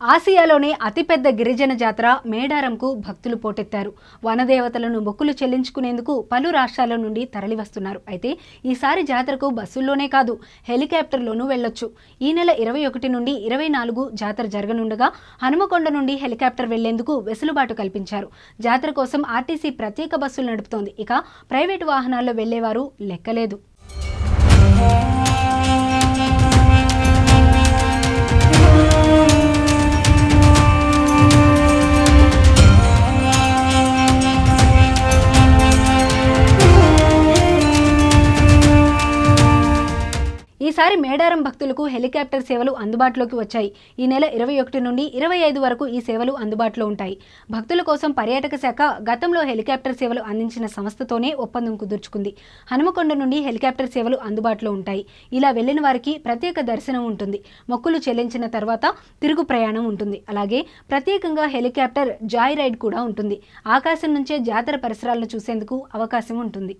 ఆసియాలోనే అతిపెద్ద గిరిజన జాతర మేడారంకు భక్తులు పోటెత్తారు. వనదేవతలను మొక్కులు చెల్లించుకునేందుకు పలు రాష్ట్రాల నుండి తరలివస్తున్నారు. అయితే ఈసారి జాతరకు బస్సుల్లోనే కాదు హెలికాప్టర్లోనూ వెళ్ళొచ్చు ఈ నెల ఇరవై ఒకటి నుండి ఇరవై నాలుగు జాతర జరగనుండగా హనుమకొండ నుండి హెలికాప్టర్ వెళ్ళేందుకు వెసులుబాటు కల్పించారు. జాతర కోసం ఆర్టీసీ ప్రత్యేక బస్సులు నడుపుతోంది. ఇక ప్రైవేటు వాహనాల్లో వెళ్ళేవారు లెక్కలేదు. ఈసారి మేడారం భక్తులకు హెలికాప్టర్ సేవలు అందుబాటులోకి వచ్చాయి. ఈ నెల ఇరవై ఒకటి నుండి ఇరవై ఐదు వరకు ఈ సేవలు అందుబాటులో ఉంటాయి. భక్తుల కోసం పర్యాటక శాఖ గతంలో హెలికాప్టర్ సేవలు అందించిన సంస్థతోనే ఒప్పందం కుదుర్చుకుంది. హనుమకొండ నుండి హెలికాప్టర్ సేవలు అందుబాటులో ఉంటాయి. ఇలా వెళ్ళిన వారికి ప్రత్యేక దర్శనం ఉంటుంది. మొక్కులు చెల్లించిన తర్వాత తిరుగు ప్రయాణం ఉంటుంది. అలాగే ప్రత్యేకంగా హెలికాప్టర్ జాయ్ రైడ్ కూడా ఉంటుంది. ఆకాశం నుంచే జాతర పరిసరాలను చూసేందుకు అవకాశం ఉంటుంది.